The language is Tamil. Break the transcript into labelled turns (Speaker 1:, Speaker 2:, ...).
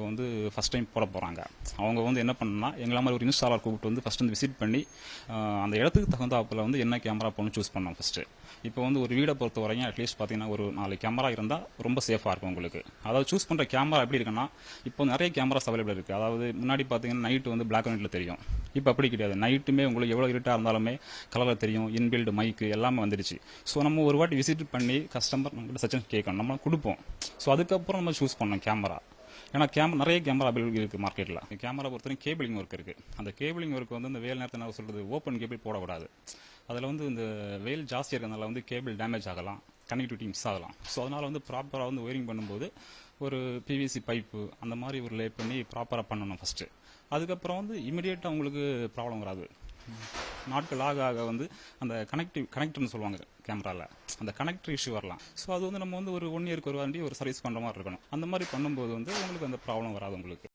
Speaker 1: இப்போ வந்து ஃபஸ்ட் டைம் போட போகிறாங்க அவங்க வந்து என்ன பண்ணணும்னா எங்களை மாதிரி ஒரு இன்ஸ்டாலர் கூப்பிட்டு வந்து ஃபஸ்ட் வந்து விசிட் பண்ணி அந்த இடத்துக்கு தகுந்தாப்புல வந்து என்ன கேமரா போகணும் சூஸ் பண்ணோம் ஃபஸ்ட்டு இப்போ வந்து ஒரு வீடை பொறுத்த வரையும் அட்லீஸ்ட் பார்த்தீங்கன்னா ஒரு நாலு கேமரா இருந்தால் ரொம்ப சேஃபாக இருக்கும் உங்களுக்கு. அதாவது சூஸ் பண்ணுற கேமரா எப்படி இருக்குன்னா இப்போ நிறைய கேமராஸ் அவைலபிள் இருக்குது அதாவது முன்னாடி பார்த்தீங்கன்னா நைட்டு வந்து பிளாக் அண்ட் ஒயிட்டில் தெரியும். இப்போ அப்படி கிடையாது. நைட்டுமே உங்களுக்கு எவ்வளோ இருட்டாக இருந்தாலுமே கலரில் தெரியும் இன்பில்டு மைக்கு எல்லாமே வந்துடுச்சு. ஸோ நம்ம ஒரு வாட்டி விசிட் பண்ணி கஸ்டமர் நம்மகிட்ட சஜன் கேட்கணும். நம்ம கொடுப்போம். ஸோ அதுக்கப்புறம் நம்ம சூஸ் பண்ணோம் கேமரா ஏன்னா கேமரா நிறைய கேமரா அவைலபிள் இருக்குது மார்க்கெட்டில் கேமரா பொறுத்தவரைக்கும் கேபிளிங் ஒர்க் இருக்குது அந்த கேபிளிங் ஒர்க் வந்து இந்த வேல் நேரத்தில் நான் சொல்கிறது ஓப்பன் கேபிள் போடக்கூடாது. அதில் வந்து இந்த வெயில் ஜாஸ்தியாக இருக்கிறதுனால வந்து கேபிள் டேமேஜ் ஆகலாம். கனெக்டிவிட்டி மிஸ் ஆகலாம். ஸோ அதனால் வந்து ப்ராப்பராக வந்து ஒயரிங் பண்ணும்போது ஒரு பிவிசி பைப்பு அந்த மாதிரி ஒரு லே பண்ணி ப்ராப்பராக பண்ணணும் ஃபஸ்ட்டு அதுக்கப்புறம் வந்து இமிடியேட்டாக உங்களுக்கு ப்ராப்ளம் வராது. நாட்கள் ஆக ஆக வந்து அந்த கனெக்டிவ் கனெக்டர்னு சொல்லுவாங்க கேமராவில் அந்த கனெக்டர் இஷ்யூ வரலாம். ஸோ அது வந்து நம்ம வந்து ஒரு ஒன் இயருக்கு ஒரு வாண்டி ஒரு சர்வீஸ் பண்ணுற மாதிரி இருக்கணும். அந்த மாதிரி பண்ணும்போது வந்து உங்களுக்கு அந்த ப்ராப்ளம் வராது உங்களுக்கு.